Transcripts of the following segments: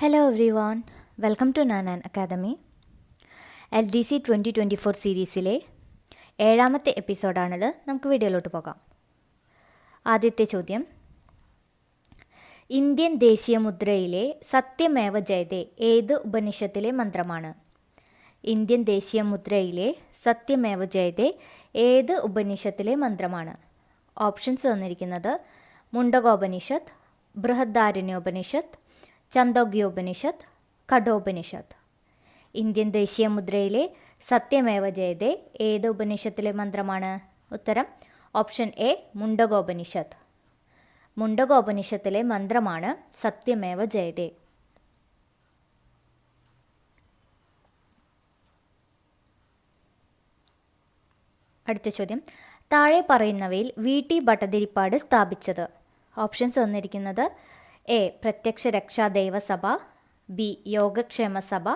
Hello one welcome to നാനാൻ academy L D C twenty twenty four സീരീസിലെ ഏഴാമത്തെ എപ്പിസോഡാണിത്. നമുക്ക് വീഡിയോയിലോട്ട് പോകാം. ആദ്യത്തെ ചോദ്യം. ഇന്ത്യൻ ദേശീയ മുദ്രയിലെ സത്യമേവ ജയതേ ഏത് ഉപനിഷത്തിലെ മന്ത്രമാണ്? ഇന്ത്യൻ ദേശീയ മുദ്രയിലെ സത്യമേവ ജയതേ ഏത് ഉപനിഷത്തിലെ മന്ത്രമാണ്? ഓപ്ഷൻസ് തന്നിരിക്കുന്നത് മുണ്ടകോപനിഷത്ത് ബൃഹദാരണ്യോപനിഷത്ത് ചന്ദോഗ്യോപനിഷത്ത് കഠോപനിഷത്ത്. ഇന്ത്യൻ ദേശീയ മുദ്രയിലെ സത്യമേവ ജയതേ ഏത് ഉപനിഷത്തിലെ മന്ത്രമാണ്? ഉത്തരം ഓപ്ഷൻ എ മുണ്ടകോപനിഷത്ത്. മുണ്ടകോപനിഷത്തിലെ മന്ത്രമാണ് സത്യമേവ ജയതേ. അടുത്ത ചോദ്യം. താഴെ പറയുന്നവയിൽ വി ടി ഭട്ടതിരിപ്പാട് സ്ഥാപിച്ചത്. ഓപ്ഷൻസ് തന്നിരിക്കുന്നത് എ. പ്രത്യക്ഷ രക്ഷാ ദൈവസഭ ബി. യോഗക്ഷേമ സഭ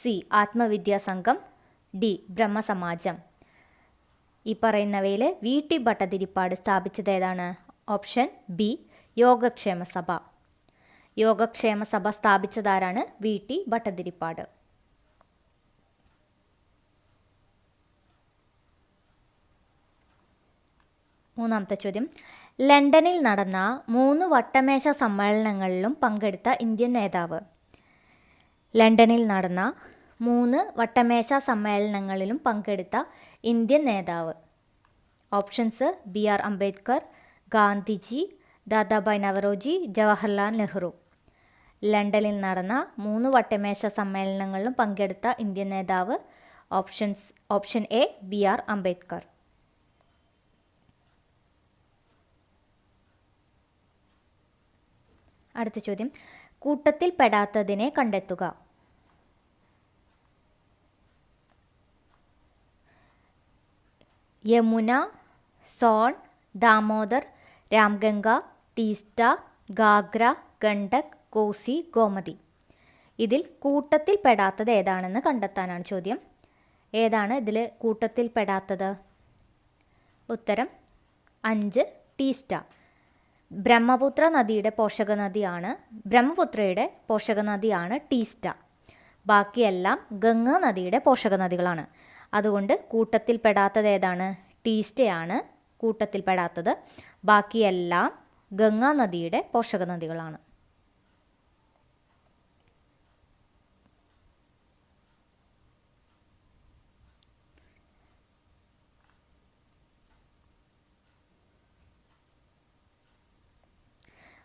സി. ആത്മവിദ്യാ സംഘം ഡി. ബ്രഹ്മസമാജം. ഈ പറയുന്നവയിൽ വി ടി ഭട്ടതിരിപ്പാട് സ്ഥാപിച്ചത് ഏതാണ് ഓപ്ഷൻ ബി. യോഗക്ഷേമ സഭ യോഗക്ഷേമ സഭ സ്ഥാപിച്ചതാരാണ്? വി ടി ഭട്ടതിരിപ്പാട് മൂന്നാമത്തെ ചോദ്യം. ലണ്ടനിൽ നടന്ന മൂന്ന് വട്ടമേശ സമ്മേളനങ്ങളിലും പങ്കെടുത്ത ഇന്ത്യൻ നേതാവ്. ലണ്ടനിൽ നടന്ന മൂന്ന് വട്ടമേശ സമ്മേളനങ്ങളിലും പങ്കെടുത്ത ഇന്ത്യൻ നേതാവ്. Options B R Ambedkar Gandhiji Dadabhai Naoroji Jawaharlal Nehru. ലണ്ടനിൽ നടന്ന മൂന്ന് വട്ടമേശ സമ്മേളനങ്ങളിലും പങ്കെടുത്ത ഇന്ത്യൻ നേതാവ് options option A B R Ambedkar. അടുത്ത ചോദ്യം. കൂട്ടത്തിൽ പെടാത്തതിനെ കണ്ടെത്തുക. യമുന സോൺ ദാമോദർ രാംഗംഗ തീസ്റ്റ ഗാഗ്ര ഗണ്ഡക് കോസി ഗോമതി. ഇതിൽ കൂട്ടത്തിൽ പെടാത്തത് ഏതാണെന്ന് കണ്ടെത്താനാണ് ചോദ്യം. ഏതാണ് ഇതിൽ കൂട്ടത്തിൽ പെടാത്തത് ഉത്തരം അഞ്ച് ടീസ്റ്റ ബ്രഹ്മപുത്ര നദിയുടെ പോഷകനദിയാണ്. ബ്രഹ്മപുത്രയുടെ പോഷകനദിയാണ് ടീസ്റ്റ. ബാക്കിയെല്ലാം ഗംഗ നദിയുടെ പോഷകനദികളാണ്. അതുകൊണ്ട് കൂട്ടത്തിൽപ്പെടാത്തത് ഏതാണ്? ടീസ്റ്റയാണ് കൂട്ടത്തിൽപ്പെടാത്തത് ബാക്കിയെല്ലാം ഗംഗാ നദിയുടെ പോഷക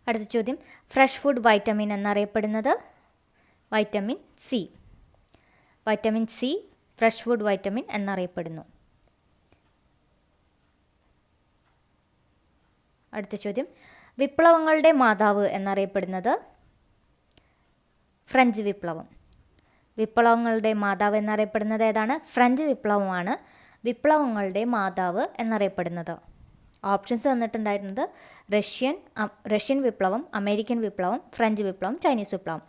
അടുത്ത ചോദ്യം. ഫ്രഷ് ഫുഡ് വൈറ്റമിൻ എന്നറിയപ്പെടുന്നത് vitamin C vitamin C fresh food vitamin എന്നറിയപ്പെടുന്നു. അടുത്ത ചോദ്യം. വിപ്ലവങ്ങളുടെ മാതാവ് എന്നറിയപ്പെടുന്നത് ഫ്രഞ്ച് വിപ്ലവം. വിപ്ലവങ്ങളുടെ മാതാവ് എന്നറിയപ്പെടുന്നത് ഏതാണ്? ഫ്രഞ്ച് വിപ്ലവമാണ്. വിപ്ലവങ്ങളുടെ മാതാവ് എന്നറിയപ്പെടുന്നത്. ഓപ്ഷൻസ് തന്നിട്ടുണ്ടായിരുന്നത് റഷ്യൻ റഷ്യൻ വിപ്ലവം അമേരിക്കൻ വിപ്ലവം ഫ്രഞ്ച് വിപ്ലവം ചൈനീസ് വിപ്ലവം.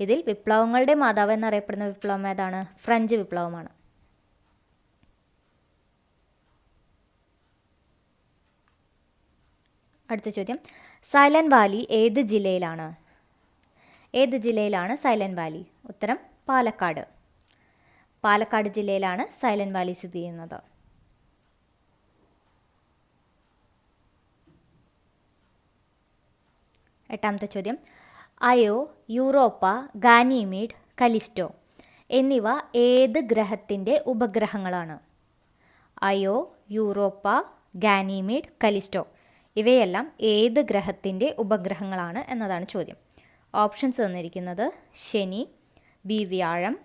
ഇതിൽ വിപ്ലവങ്ങളുടെ മാതാവ് എന്നറിയപ്പെടുന്ന വിപ്ലവം ഏതാണ്? ഫ്രഞ്ച് വിപ്ലവമാണ്. അടുത്ത ചോദ്യം. സൈലന്റ് വാലി ഏത് ജില്ലയിലാണ്? ഏത് ജില്ലയിലാണ് സൈലന്റ് വാലി ഉത്തരം പാലക്കാട്. പാലക്കാട് ജില്ലയിലാണ് സൈലന്റ് വാലി സ്ഥിതി ചെയ്യുന്നത്. എട്ടാമത്തെ ചോദ്യം. അയോ യൂറോപ്പ ഗാനിമീഡ് കലിസ്റ്റോ എന്നിവ ഏത് ഗ്രഹത്തിന്റെ ഉപഗ്രഹങ്ങളാണ്? അയോ യൂറോപ്പ ഗാനിമീഡ് കലിസ്റ്റോ ഇവയെല്ലാം ഏത് ഗ്രഹത്തിന്റെ ഉപഗ്രഹങ്ങളാണ് എന്നതാണ് ചോദ്യം. ഓപ്ഷൻസ് തന്നിരിക്കുന്നത് ശനി ബി വ്യാഴം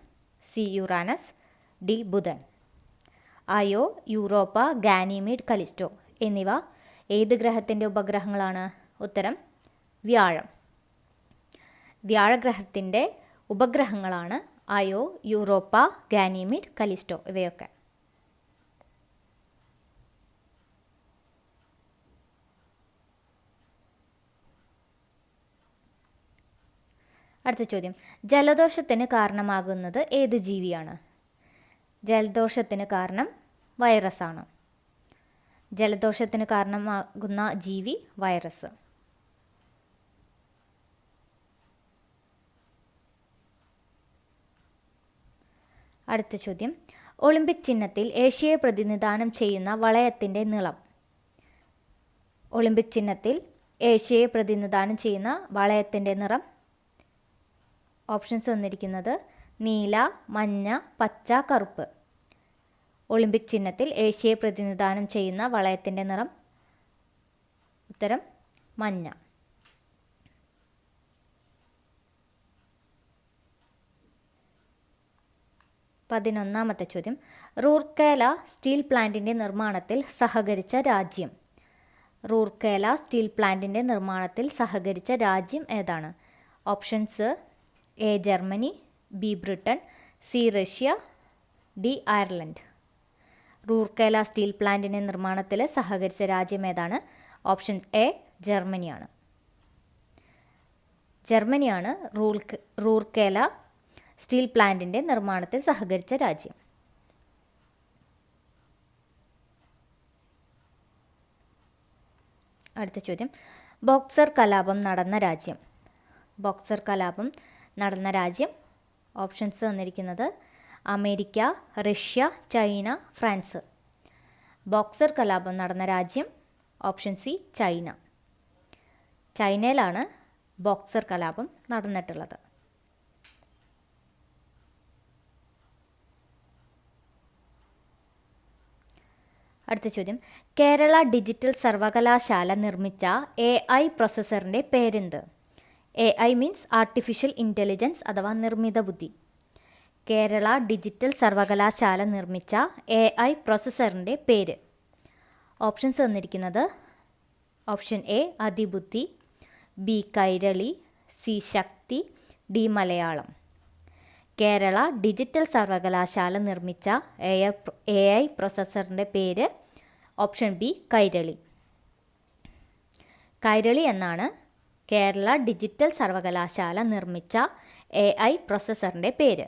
സി യുറാനസ് ഡി ബുധൻ. അയോ യൂറോപ്പ ഗാനിമീഡ് കലിസ്റ്റോ എന്നിവ ഏത് ഗ്രഹത്തിന്റെ ഉപഗ്രഹങ്ങളാണ്? ഉത്തരം വ്യാഴം. വ്യാഴഗ്രഹത്തിന്റെ ഉപഗ്രഹങ്ങളാണ് അയോ യൂറോപ്പ ഗാനിമിഡ് കലിസ്റ്റോ ഇവയൊക്കെ. അടുത്ത ചോദ്യം. ജലദോഷത്തിന് കാരണമാകുന്നത് ഏത് ജീവിയാണ്? ജലദോഷത്തിന് കാരണം വൈറസാണ്. ജലദോഷത്തിന് കാരണമാകുന്ന ജീവി വൈറസ്. അടുത്ത ചോദ്യം. ഒളിമ്പിക് ചിഹ്നത്തിൽ ഏഷ്യയെ പ്രതിനിധാനം ചെയ്യുന്ന വളയത്തിന്റെ നീളം. ഒളിമ്പിക് ചിഹ്നത്തിൽ ഏഷ്യയെ പ്രതിനിധാനം ചെയ്യുന്ന വളയത്തിന്റെ നിറം. ഓപ്ഷൻസ് വന്നിരിക്കുന്നത് നീല മഞ്ഞ പച്ച കറുപ്പ്. ഒളിമ്പിക് ചിഹ്നത്തിൽ ഏഷ്യയെ പ്രതിനിധാനം ചെയ്യുന്ന വളയത്തിന്റെ നിറം. ഉത്തരം മഞ്ഞ. പതിനൊന്നാമത്തെ ചോദ്യം. റൂർക്കേല സ്റ്റീൽ പ്ലാന്റിന്റെ നിർമ്മാണത്തിൽ സഹകരിച്ച രാജ്യം. റൂർക്കേല സ്റ്റീൽ പ്ലാന്റിന്റെ നിർമ്മാണത്തിൽ സഹകരിച്ച രാജ്യം ഏതാണ്? Options A Germany B Britain C Russia D Ireland. Rourkela steel പ്ലാന്റിന്റെ നിർമ്മാണത്തിൽ സഹകരിച്ച രാജ്യം ഏതാണ്? ഓപ്ഷൻ എ ജർമ്മനിയാണ്. ജർമ്മനിയാണ് റൂൾ റൂർക്കേല സ്റ്റീൽ പ്ലാന്റിന്റെ നിർമ്മാണത്തിൽ സഹകരിച്ച രാജ്യം. അടുത്ത ചോദ്യം. ബോക്സർ കലാപം നടന്ന രാജ്യം. ബോക്സർ കലാപം നടന്ന രാജ്യം. ഓപ്ഷൻസ് വന്നിരിക്കുന്നത് America Russia China France. Boxer കലാപം നടന്ന രാജ്യം ഓപ്ഷൻ സി ചൈന. ചൈനയിലാണ് ബോക്സർ കലാപം നടന്നിട്ടുള്ളത്. അടുത്ത ചോദ്യം. കേരള ഡിജിറ്റൽ സർവകലാശാല നിർമ്മിച്ച എ ഐ പ്രൊസസ്സറിന്റെ പേരെന്ത്? A I means artificial intelligence അഥവാ നിർമ്മിത ബുദ്ധി. കേരള ഡിജിറ്റൽ സർവകലാശാല നിർമ്മിച്ച എ ഐ പ്രൊസസ്സറിന്റെ പേര്. ഓപ്ഷൻസ് വന്നിരിക്കുന്നത് option A അതിബുദ്ധി B Kairali C Shakti D Malayalam. Kerala digital സർവകലാശാല നിർമ്മിച്ച എയർ എ ഐ പ്രൊസസ്സറിന്റെ പേര് ഓപ്ഷൻ ബി കൈരളി. കൈരളി എന്നാണ് കേരള ഡിജിറ്റൽ സർവകലാശാല നിർമ്മിച്ച എ ഐ പ്രൊസസ്സറിന്റെ പേര്.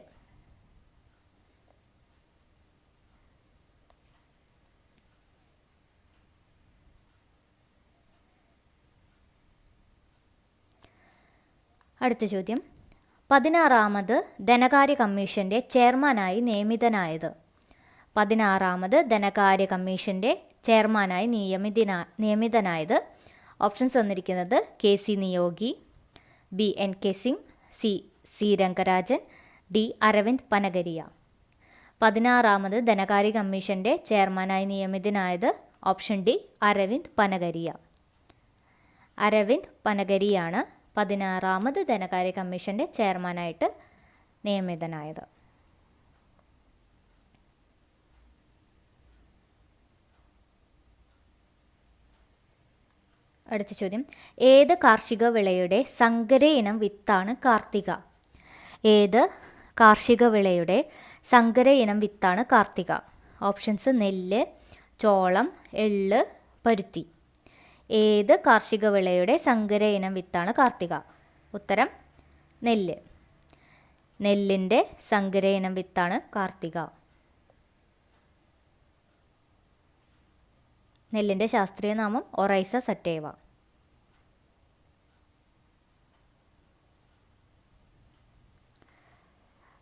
അടുത്ത ചോദ്യം. പതിനാറാമത് ധനകാര്യ കമ്മീഷന്റെ ചെയർമാനായി നിയമിതനായത്. പതിനാറാമത് ധനകാര്യ കമ്മീഷന്റെ ചെയർമാനായി നിയമിതന നിയമിതനായത്. ഓപ്ഷൻസ് വന്നിരിക്കുന്നത് K C Niyogi B N K Singh C C Rangarajan D Arvind Panagariya. പതിനാറാമത് ധനകാര്യ കമ്മീഷന്റെ ചെയർമാനായി നിയമിതനായത് ഓപ്ഷൻ ഡി അരവിന്ദ് പനഗരിയ. അരവിന്ദ് പനഗരിയാണ് പതിനാറാമത് ധനകാര്യ കമ്മീഷന്റെ ചെയർമാനായിട്ട് നിയമിതനായത്. അടുത്ത ചോദ്യം. ഏത് കാർഷിക വിളയുടെ സങ്കര ഇനം വിത്താണ് കാർത്തിക? ഏത് കാർഷിക വിളയുടെ സങ്കര ഇനം വിത്താണ് കാർത്തിക? ഓപ്ഷൻസ് നെല്ല് ചോളം എള്ള് പരുത്തി. ഏത് കാർഷിക വിളയുടെ സങ്കര ഇനം വിത്താണ് കാർത്തിക? ഉത്തരം നെല്ല്. നെല്ലിന്റെ സങ്കര ഇനം വിത്താണ് കാർത്തിക. നെല്ലിന്റെ ശാസ്ത്രീയ നാമം ഒറൈസ സറ്റേവ.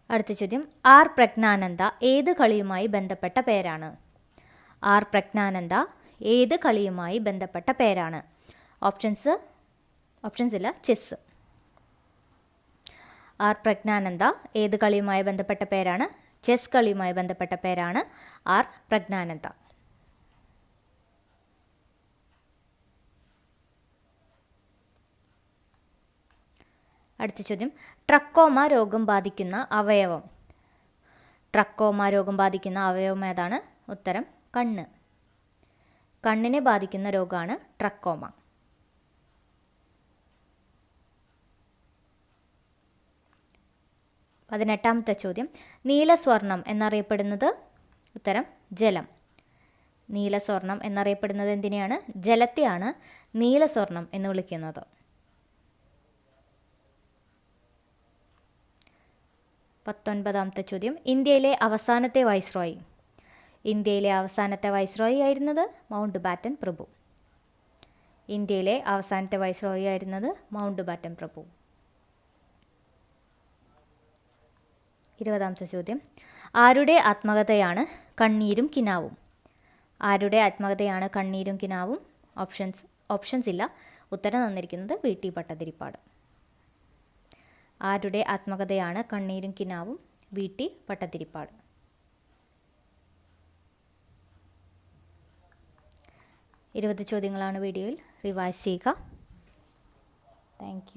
അടുത്ത ചോദ്യം ആർ പ്രജ്ഞാനന്ദ ഏത് കളിയുമായി ബന്ധപ്പെട്ട പേരാണ്? ആർ പ്രജ്ഞാനന്ദ ഏത് കളിയുമായി ബന്ധപ്പെട്ട പേരാണ്? ഓപ്ഷൻസ് ഓപ്ഷൻസ് ഇല്ല ചെസ് ആർ പ്രജ്ഞാനന്ദ ഏത് കളിയുമായി ബന്ധപ്പെട്ട പേരാണ്? ചെസ് കളിയുമായി ബന്ധപ്പെട്ട പേരാണ് ആർ പ്രജ്ഞാനന്ദ. അടുത്ത ചോദ്യം. ട്രക്കോമ രോഗം ബാധിക്കുന്ന അവയവം. ട്രക്കോമ രോഗം ബാധിക്കുന്ന അവയവം ഏതാണ്? ഉത്തരം കണ്ണ്. കണ്ണിനെ ബാധിക്കുന്ന രോഗമാണ് ട്രക്കോമ. പതിനെട്ടാമത്തെ ചോദ്യം. നീലസ്വർണം എന്നറിയപ്പെടുന്നത് ഉത്തരം ജലം. നീലസ്വർണം എന്നറിയപ്പെടുന്നത് എന്തിനെയാണ്? ജലത്തെയാണ് നീലസ്വർണം എന്ന് വിളിക്കുന്നത്. പത്തൊൻപതാമത്തെ ചോദ്യം. ഇന്ത്യയിലെ അവസാനത്തെ വൈസ്രോയി. ഇന്ത്യയിലെ അവസാനത്തെ വൈസ്രോയി ആയിരുന്നത് മൗണ്ട് ബാറ്റൻ പ്രഭു. ഇന്ത്യയിലെ അവസാനത്തെ വൈസ്രോയി ആയിരുന്നത് മൗണ്ട് ബാറ്റൻ പ്രഭു. ഇരുപതാമത്തെ ചോദ്യം. ആരുടെ ആത്മകഥയാണ് കണ്ണീരും കിനാവും? ആരുടെ ആത്മകഥയാണ് കണ്ണീരും കിനാവും? ഓപ്ഷൻസ് ഓപ്ഷൻസ് ഇല്ല. ഉത്തരം തന്നിരിക്കുന്നത് വി. ടി. പട്ടതിരിപ്പാട്. ആരുടെ ആത്മകഥയാണ് കണ്ണീരും കിനാവും? വി. ടി. പട്ടതിരിപ്പാട്. ഇരുപത് ചോദ്യങ്ങളാണ് വീഡിയോയിൽ. റിവൈസ് ചെയ്യുക. താങ്ക്